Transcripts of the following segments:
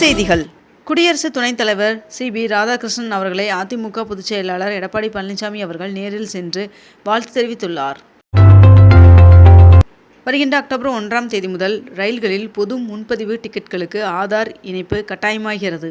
செய்திகள். குடியரசு துணைத் தலைவர் சி. பி. ராதாகிருஷ்ணன் அவர்களை அதிமுக பொதுச் செயலாளர் எடப்பாடி பழனிசாமி அவர்கள் நேரில் சென்று வாழ்த்து தெரிவித்துள்ளார். வருகின்ற அக்டோபர் ஒன்றாம் தேதி முதல் ரயில்களில் பொது முன்பதிவு டிக்கெட்களுக்கு ஆதார் இணைப்பு கட்டாயமாகிறது.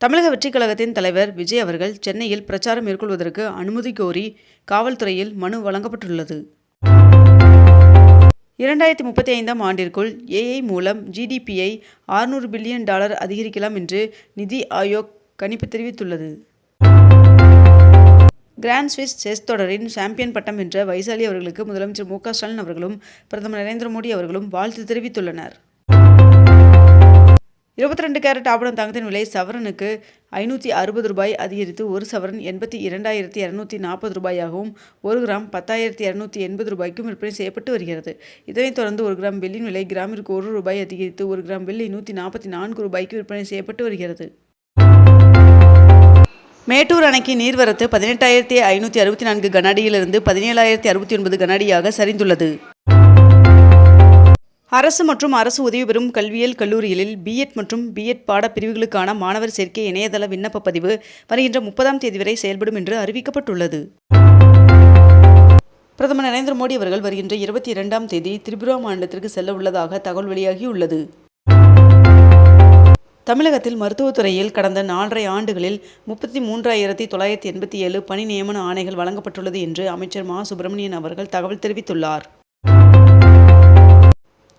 தமிழக வெற்றிக் கழகத்தின் தலைவர் விஜய் அவர்கள் சென்னையில் பிரச்சாரம் மேற்கொள்வதற்கு அனுமதி கோரி காவல்துறையில் மனு வழங்கப்பட்டுள்ளது. இரண்டாயிரத்தி முப்பத்தி ஐந்தாம் ஆண்டிற்குள் ஏஐ மூலம் ஜிடிபியை 600 பில்லியன் டாலர் அதிகரிக்கலாம் என்று நிதி ஆயோக் கணிப்பு தெரிவித்துள்ளது. கிராண்ட் ஸ்விஸ் செஸ் தொடரின் சாம்பியன் பட்டம் வென்ற வைசாலி அவர்களுக்கு முதலமைச்சர் மு க ஸ்டாலின் அவர்களும் பிரதமர் நரேந்திர மோடி அவர்களும் வாழ்த்து தெரிவித்துள்ளனர். இருபத்தி ரெண்டு கேரட் ஆபணம் தங்கத்தின் விலை சவரனுக்கு ஐநூற்றி அறுபது ரூபாய் அதிகரித்து ஒரு சவரன் எண்பத்தி இரண்டாயிரத்தி இரநூத்தி நாற்பது ரூபாயாகவும் ஒரு கிராம் பத்தாயிரத்தி இரநூத்தி எண்பது ரூபாய்க்கும் விற்பனை செய்யப்பட்டு வருகிறது. இதனைத் தொடர்ந்து ஒரு கிராம் வெள்ளியின் விலை கிராமிற்கு ஒரு ரூபாய் அதிகரித்து ஒரு கிராம் வெள்ளி நூற்றி நாற்பத்தி நான்கு ரூபாய்க்கு விற்பனை செய்யப்பட்டு வருகிறது. மேட்டூர் அணைக்கு நீர்வரத்து பதினெட்டாயிரத்தி ஐநூற்றி அறுபத்தி நான்கு கனஅடியிலிருந்து பதினேழாயிரத்தி அறுபத்தி ஒன்பது கனஅடியாக சரிந்துள்ளது. அரசு மற்றும் அரசு உதவி பெறும் கல்வியியல் கல்லூரிகளில் பிஎட் மற்றும் பிஎட் பாடப்பிரிவுகளுக்கான மாணவர் சேர்க்கை இணையதள விண்ணப்ப பதிவு வருகின்ற முப்பதாம் தேதி வரை செயல்படும் என்று அறிவிக்கப்பட்டுள்ளது. பிரதமர் நரேந்திர மோடி அவர்கள் வருகின்ற இருபத்தி இரண்டாம் தேதி திரிபுரா மாநிலத்திற்கு செல்ல உள்ளதாக தகவல் வெளியாகியுள்ளது. தமிழகத்தில் மருத்துவத்துறையில் கடந்த நாலரை ஆண்டுகளில் முப்பத்தி மூன்றாயிரத்தி தொள்ளாயிரத்தி எண்பத்தி ஏழு பணி நியமன ஆணைகள் வழங்கப்பட்டுள்ளது என்று அமைச்சர் மா. சுப்பிரமணியன் அவர்கள் தகவல் தெரிவித்துள்ளார்.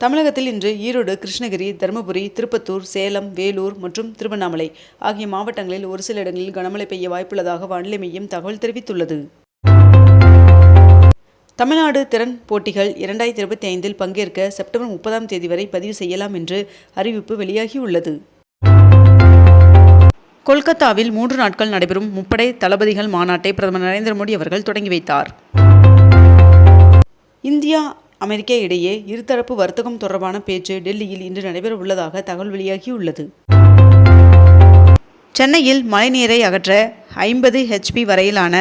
தமிழகத்தில் இன்று ஈரோடு கிருஷ்ணகிரி தருமபுரி திருப்பத்தூர் சேலம் வேலூர் மற்றும் திருவண்ணாமலை ஆகிய மாவட்டங்களில் ஒரு சில இடங்களில் கனமழை பெய்ய வாய்ப்புள்ளதாக வானிலை மையம் தகவல் தெரிவித்துள்ளது. தமிழ்நாடு திறன் போட்டிகள் இரண்டாயிரத்தி இருபத்தி ஐந்தில் பங்கேற்க செப்டம்பர் முப்பதாம் தேதி வரை பதிவு செய்யலாம் என்று அறிவிப்பு வெளியாகியுள்ளது. கொல்கத்தாவில் மூன்று நாட்கள் நடைபெறும் முப்படை தளபதிகள் மாநாட்டை பிரதமர் நரேந்திர மோடி அவர்கள் தொடங்கி வைத்தார். இந்தியா அமெரிக்கா இடையே இருதரப்பு வர்த்தகம் தொடர்பான பேச்சு டெல்லியில் இன்று நடைபெற உள்ளதாக தகவல் வெளியாகியுள்ளது. சென்னையில் மழைநீரை அகற்ற ஐம்பது ஹெச்பி வரையிலான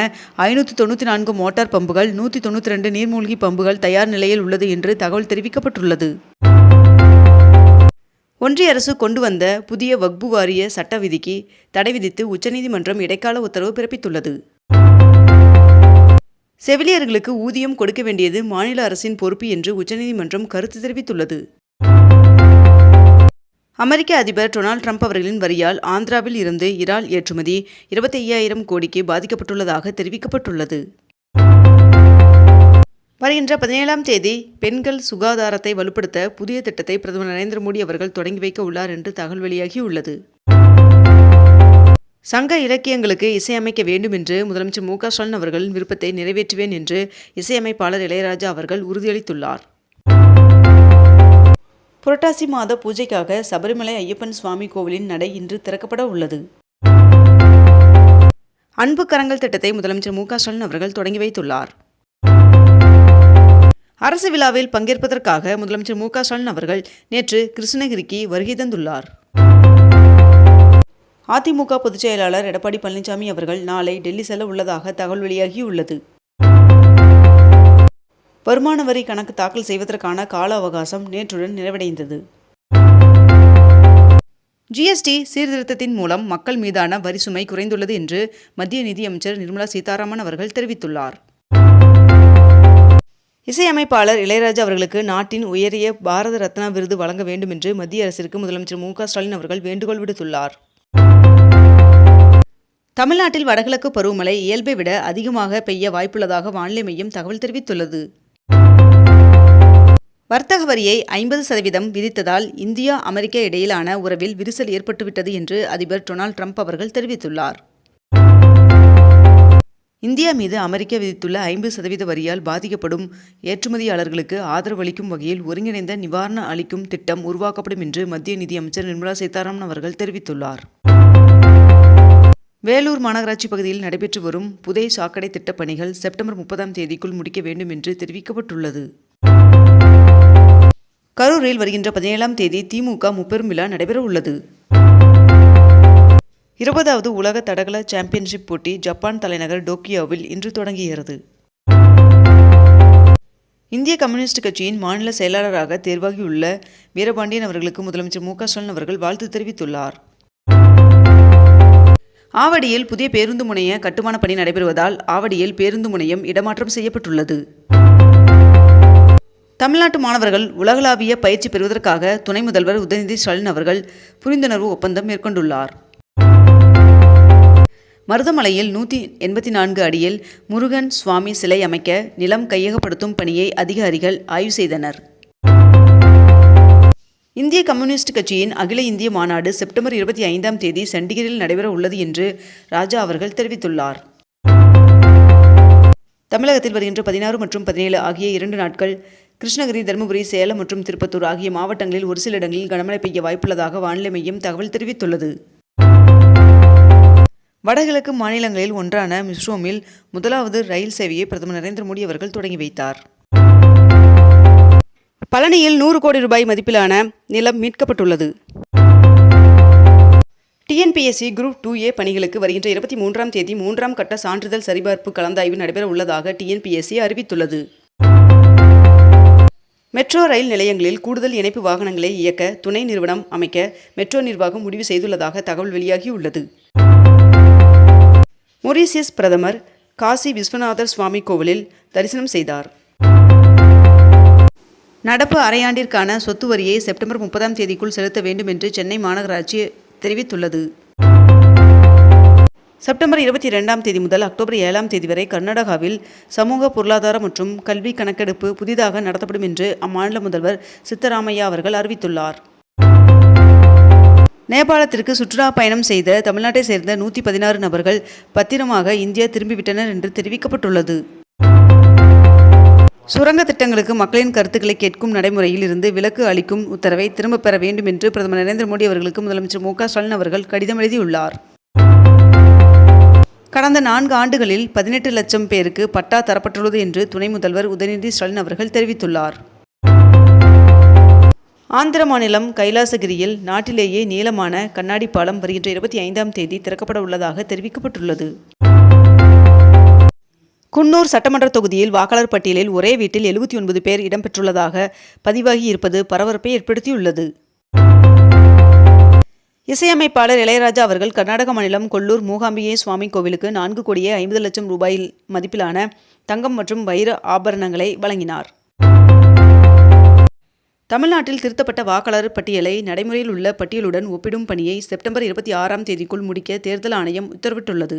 ஐநூற்றி தொண்ணூற்றி நான்கு மோட்டார் பம்புகள் நூற்றி தொண்ணூற்றி ரெண்டு நீர்மூழ்கி பம்புகள் தயார் நிலையில் உள்ளது என்று தகவல் தெரிவிக்கப்பட்டுள்ளது. ஒன்றிய அரசு கொண்டு வந்த புதிய வக்பு வாரிய சட்ட விதிக்கு தடை விதித்து உச்சநீதிமன்றம் இடைக்கால உத்தரவு பிறப்பித்துள்ளது. செவிலியர்களுக்கு ஊதியம் கொடுக்க வேண்டியது மாநில அரசின் பொறுப்பு என்று உச்சநீதிமன்றம் கருத்து தெரிவித்துள்ளது. அமெரிக்க அதிபர் டொனால்ட் ட்ரம்ப் அவர்களின் வரியால் ஆந்திராவில் இருந்து இறால் ஏற்றுமதி இருபத்தி ஐயாயிரம் கோடிக்கு பாதிக்கப்பட்டுள்ளதாக தெரிவிக்கப்பட்டுள்ளது. வருகின்ற பதினேழாம் தேதி பெண்கள் சுகாதாரத்தை வலுப்படுத்த புதிய திட்டத்தை பிரதமர் நரேந்திர மோடி அவர்கள் தொடங்கி வைக்க உள்ளார் என்று தகவல் வெளியாகியுள்ளது. சங்க இலக்கியங்களுக்கு இசையமைக்க வேண்டும் என்று முதலமைச்சர் மு க ஸ்டாலின் அவர்களின் விருப்பத்தை நிறைவேற்றுவேன் என்று இசையமைப்பாளர் இளையராஜா அவர்கள் உறுதியளித்துள்ளார். புரட்டாசி மாத பூஜைக்காக சபரிமலை ஐயப்பன் சுவாமி கோவிலின் நடை இன்று திறக்கப்பட உள்ளது. அன்பு கரங்கள் திட்டத்தை முதலமைச்சர் மு க ஸ்டாலின் அவர்கள் தொடங்கி வைத்துள்ளார். அரசு விழாவில் பங்கேற்பதற்காக முதலமைச்சர் மு க ஸ்டாலின் அவர்கள் நேற்று கிருஷ்ணகிரிக்கு வருகை தந்துள்ளார். அதிமுக பொதுச் செயலாளர் எடப்பாடி பழனிசாமி அவர்கள் நாளை டெல்லி செல்ல உள்ளதாக தகவல் வெளியாகியுள்ளது. வருமான வரி கணக்கு தாக்கல் செய்வதற்கான கால அவகாசம் நேற்றுடன் நிறைவடைந்தது. ஜிஎஸ்டி சீர்திருத்தத்தின் மூலம் மக்கள் மீதான வரி சுமை குறைந்துள்ளது என்று மத்திய நிதியமைச்சர் நிர்மலா சீதாராமன் அவர்கள் தெரிவித்துள்ளார். இசையமைப்பாளர் இளையராஜா அவர்களுக்கு நாட்டின் உயரிய பாரத ரத்னா விருது வழங்க வேண்டும் என்று மத்திய அரசிற்கு முதலமைச்சர் மு ஸ்டாலின் அவர்கள் வேண்டுகோள் விடுத்துள்ளார். தமிழ்நாட்டில் வடகிழக்கு பருவமழை இயல்பை விட அதிகமாக பெய்ய வாய்ப்புள்ளதாக வானிலை மையம் தகவல் தெரிவித்துள்ளது. வர்த்தக வரியை ஐம்பது சதவீதம் விதித்ததால் இந்தியா அமெரிக்கா இடையிலான உறவில் விரிசல் ஏற்பட்டுவிட்டது என்று அதிபர் டொனால்ட் ட்ரம்ப் அவர்கள் தெரிவித்துள்ளார். இந்தியா மீது அமெரிக்கா விதித்துள்ள ஐம்பது சதவீத வரியால் பாதிக்கப்படும் ஏற்றுமதியாளர்களுக்கு ஆதரவு அளிக்கும் வகையில் ஒருங்கிணைந்த நிவாரணம் அளிக்கும் திட்டம் உருவாக்கப்படும் என்று மத்திய நிதியமைச்சர் நிர்மலா சீதாராமன் அவர்கள் தெரிவித்துள்ளார். வேலூர் மாநகராட்சி பகுதியில் நடைபெற்று வரும் புதை சாக்கடை திட்டப் பணிகள் செப்டம்பர் முப்பதாம் தேதிக்குள் முடிக்க வேண்டும் என்று தெரிவிக்கப்பட்டுள்ளது. கரூரில் வருகின்ற பதினேழாம் தேதி திமுக முப்பெரும் விழா நடைபெற உள்ளது. இருபதாவது உலக தடகள சாம்பியன்ஷிப் போட்டி ஜப்பான் தலைநகர் டோக்கியோவில் இன்று தொடங்குகிறது. இந்திய கம்யூனிஸ்ட் கட்சியின் மாநில செயலாளராக தேர்வாகியுள்ள வீரபாண்டியன் அவர்களுக்கு முதலமைச்சர் மு க ஸ்டாலின் அவர்கள் வாழ்த்து தெரிவித்துள்ளார். ஆவடியில் புதிய பேருந்து முனைய கட்டுமான பணி நடைபெறுவதால் ஆவடியில் பேருந்து முனையம் இடமாற்றம் செய்யப்பட்டுள்ளது. தமிழ்நாட்டு மாணவர்கள் உலகளாவிய பயிற்சி பெறுவதற்காக துணை முதல்வர் உதயநிதி ஸ்டாலின் அவர்கள் புரிந்துணர்வு ஒப்பந்தம் மேற்கொண்டுள்ளார். மருதமலையில் நூற்றி எண்பத்தி நான்கு அடியில் முருகன் சுவாமி சிலை அமைக்க நிலம் கையகப்படுத்தும் பணியை அதிகாரிகள் ஆய்வு செய்தனர். இந்திய கம்யூனிஸ்ட் கட்சியின் அகில இந்திய மாநாடு செப்டம்பர் இருபத்தி ஐந்தாம் தேதி சண்டிகரில் நடைபெற உள்ளது என்று ராஜா அவர்கள் தெரிவித்துள்ளார். தமிழகத்தில் வருகின்ற பதினாறு மற்றும் பதினேழு ஆகிய இரண்டு நாட்கள் கிருஷ்ணகிரி தருமபுரி சேலம் மற்றும் திருப்பத்தூர் ஆகிய மாவட்டங்களில் ஒரு சில இடங்களில் கனமழை பெய்ய வாய்ப்புள்ளதாக வானிலை மையம் தகவல் தெரிவித்துள்ளது. வடகிழக்கு மாநிலங்களில் ஒன்றான மிஸ்ரோமில் முதலாவது ரயில் சேவையை பிரதமர் நரேந்திர மோடி அவர்கள் தொடங்கி வைத்தார். பழனியில் நூறு கோடி ரூபாய் மதிப்பிலான நிலம் மீட்கப்பட்டுள்ளது. டிஎன்பிஎஸ்சி குரூப் டூ ஏ பணிகளுக்கு வருகின்ற இருபத்தி மூன்றாம் தேதி மூன்றாம் கட்ட சான்றிதழ் சரிபார்ப்பு கலந்தாய்வு நடைபெற உள்ளதாக டிஎன்பிஎஸ்சி அறிவித்துள்ளது. மெட்ரோ ரயில் நிலையங்களில் கூடுதல் இணைப்பு வாகனங்களை இயக்க துணை நிறுவனம் அமைக்க மெட்ரோ நிர்வாகம் முடிவு செய்துள்ளதாக தகவல் வெளியாகியுள்ளது. மொரீசியஸ் பிரதமர் காசி விஸ்வநாதர் சுவாமி கோவிலில் தரிசனம் செய்தார். நடப்பு அரையாண்டிற்கான சொத்து வரியை செப்டம்பர் முப்பதாம் தேதிக்குள் செலுத்த வேண்டும் என்று சென்னை மாநகராட்சி தெரிவித்துள்ளது. செப்டம்பர் இருபத்தி ரெண்டாம் தேதி முதல் அக்டோபர் ஏழாம் தேதி வரை கர்நாடகாவில் சமூக பொருளாதார மற்றும் கல்வி கணக்கெடுப்பு புதிதாக நடத்தப்படும் என்று அம்மாநில முதல்வர் சித்தராமையா அவர்கள் அறிவித்துள்ளார். நேபாளத்திற்கு சுற்றுலா பயணம் செய்த தமிழ்நாட்டை சேர்ந்த நூற்றி பதினாறு நபர்கள் பத்திரமாக இந்தியா திரும்பிவிட்டனர் என்று தெரிவிக்கப்பட்டுள்ளது. சுரங்க திட்டங்களுக்கு மக்களின் கருத்துக்களை கேட்கும் நடைமுறையில் இருந்து விலக்கு அளிக்கும் உத்தரவை திரும்பப் பெற வேண்டும் என்று பிரதமர் நரேந்திர மோடி அவர்களுக்கு முதலமைச்சர் மு க ஸ்டாலின் அவர்கள் கடிதம் எழுதியுள்ளார். கடந்த நான்கு ஆண்டுகளில் பதினெட்டு லட்சம் பேருக்கு பட்டா தரப்பட்டுள்ளது என்று துணை முதல்வர் உதயநிதி ஸ்டாலின் அவர்கள் தெரிவித்துள்ளார். ஆந்திர மாநிலம் கைலாசகிரியில் நாட்டிலேயே நீளமான கண்ணாடி பாலம் வருகின்ற இருபத்தி ஐந்தாம் தேதி திறக்கப்பட உள்ளதாக தெரிவிக்கப்பட்டுள்ளது. குன்னூர் சட்டமன்ற தொகுதியில் வாக்காளர் பட்டியலில் ஒரே வீட்டில் எழுபத்தி ஒன்பது பேர் இடம்பெற்றுள்ளதாக பதிவாகி இருப்பது பரபரப்பை ஏற்படுத்தியுள்ளது. இசையமைப்பாளர் இளையராஜா அவர்கள் கர்நாடக மாநிலம் கொல்லூர் மூகாம்பிகை சுவாமி கோவிலுக்கு நான்கு கோடியே ஐம்பது லட்சம் ரூபாயில் மதிப்பிலான தங்கம் மற்றும் வைர ஆபரணங்களை வழங்கினார். தமிழ்நாட்டில் திருத்தப்பட்ட வாக்காளர் பட்டியலை நடைமுறையில் உள்ள பட்டியலுடன் ஒப்பிடும் பணியை செப்டம்பர் இருபத்தி ஆறாம் தேதிக்குள் முடிக்க தேர்தல் ஆணையம் உத்தரவிட்டுள்ளது.